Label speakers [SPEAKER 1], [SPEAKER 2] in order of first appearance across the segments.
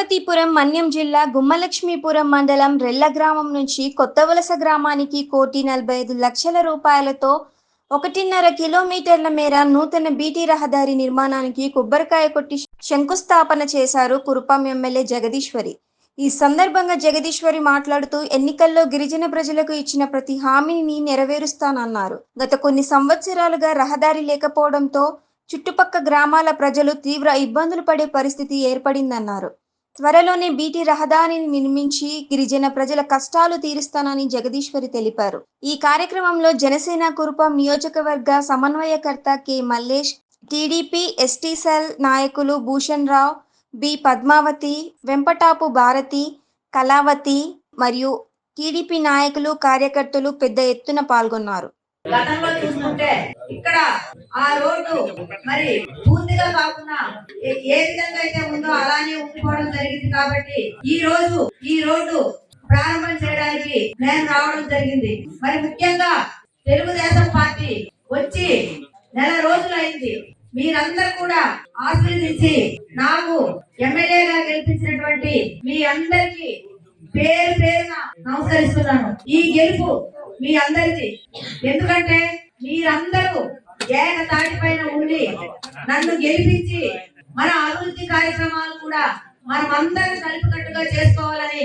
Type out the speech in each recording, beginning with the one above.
[SPEAKER 1] పార్వతీపురం మన్యం జిల్లా గుమ్మలక్ష్మీపురం మండలం రెల్ల గ్రామం నుంచి కొత్త వలస గ్రామానికి కోటి నలభై ఐదు లక్షల రూపాయలతో ఒకటిన్నర కిలోమీటర్ల మేర నూతన బీటీ రహదారి నిర్మాణానికి కొబ్బరికాయ కొట్టి శంకుస్థాపన చేశారు కురుపాం ఎమ్మెల్యే జగదీశ్వరి. ఈ సందర్భంగా జగదీశ్వరి మాట్లాడుతూ ఎన్నికల్లో గిరిజన ప్రజలకు ఇచ్చిన ప్రతి హామీని నెరవేరుస్తానన్నారు. గత కొన్ని సంవత్సరాలుగా రహదారి లేకపోవడంతో చుట్టుపక్క గ్రామాల ప్రజలు తీవ్ర ఇబ్బందులు పడే పరిస్థితి ఏర్పడిందన్నారు. త్వరలోనే బీటీ రహదారిని నిర్మించి గిరిజన ప్రజల కష్టాలు తీరుస్తానని జగదీశ్వరి తెలిపారు. ఈ కార్యక్రమంలో జనసేన కురుపం నియోజకవర్గ సమన్వయకర్త K. Mallesh TDP ST cell నాయకులు భూషణ్ రావు బి. పద్మావతి వెంపటాపు భారతి కళావతి మరియు టీడీపీ నాయకులు కార్యకర్తలు పెద్ద ఎత్తున పాల్గొన్నారు.
[SPEAKER 2] గతంలో చూసుకుంటే ఇక్కడ ఆ రోడ్డు మరి పూర్తిగా కాకుండా ఏ- విధంగా అయితే ఉందో అలానే ఉండిపోవడం జరిగింది కాబట్టి ఈ రోజు ఈ రోడ్డు ప్రారంభం చేయడానికి నేను రావడం జరిగింది. మరి ముఖ్యంగా తెలుగుదేశం పార్టీ వచ్చి నెల రోజులైంది మీరందరూ కూడా ఆశీర్వదించి నాకు ఎమ్మెల్యేగా గెలిపించినటువంటి మీ అందరికీ పేరు పేరున నమస్కరిస్తున్నాను. ఈ గెలుపు మీ అందరిది ఎందుకంటే మీరందరూ ఏక తాటిపైన ఉండి నన్ను గెలిపించి మన అభివృద్ధి కార్యక్రమాలు కూడా మనం అందరం కలిపికట్టుగా చేసుకోవాలని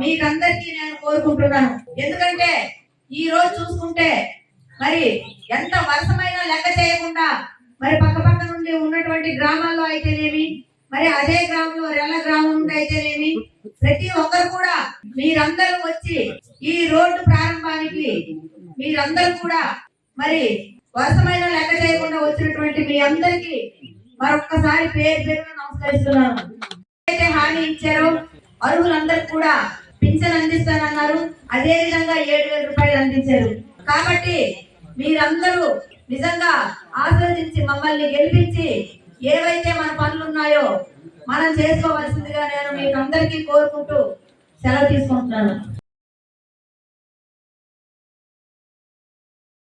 [SPEAKER 2] మీకందరికీ నేను కోరుకుంటున్నాను. ఎందుకంటే ఈ రోజు చూసుకుంటే మరి ఎంత వర్షమైన లెక్క చేయకుండా మరి పక్క పక్క నుండి ఉన్నటువంటి గ్రామాల్లో అయితేనేమి మరి అదే గ్రామంలో రెల్ల గ్రామం నుండి అయితేనేమి ప్రతి ఒక్కరు కూడా మీరందరూ వచ్చి ఈ రోడ్డు ప్రారంభానికి మీరందరూ కూడా మరి వరుసమైన లెక్క చేయకుండా వచ్చినటువంటి మీ అందరికి మరొక్కసారి పేరు పేరున నమస్కరిస్తున్నాను. అయితే హామీ ఇచ్చారో అర్హులందరూ కూడా పింఛన్ అందిస్తానన్నారు. అదే విధంగా ఏడు వేల రూపాయలు అందించారు. కాబట్టి మీరందరూ నిజంగా ఆస్వాదించి మమ్మల్ని గెలిపించి ఏవైతే మన పనులు ఉన్నాయో మనం చేసుకోవాల్సిందిగా నేను మీకు అందరికీ కోరుకుంటూ సెలవు తీసుకుంటున్నాను.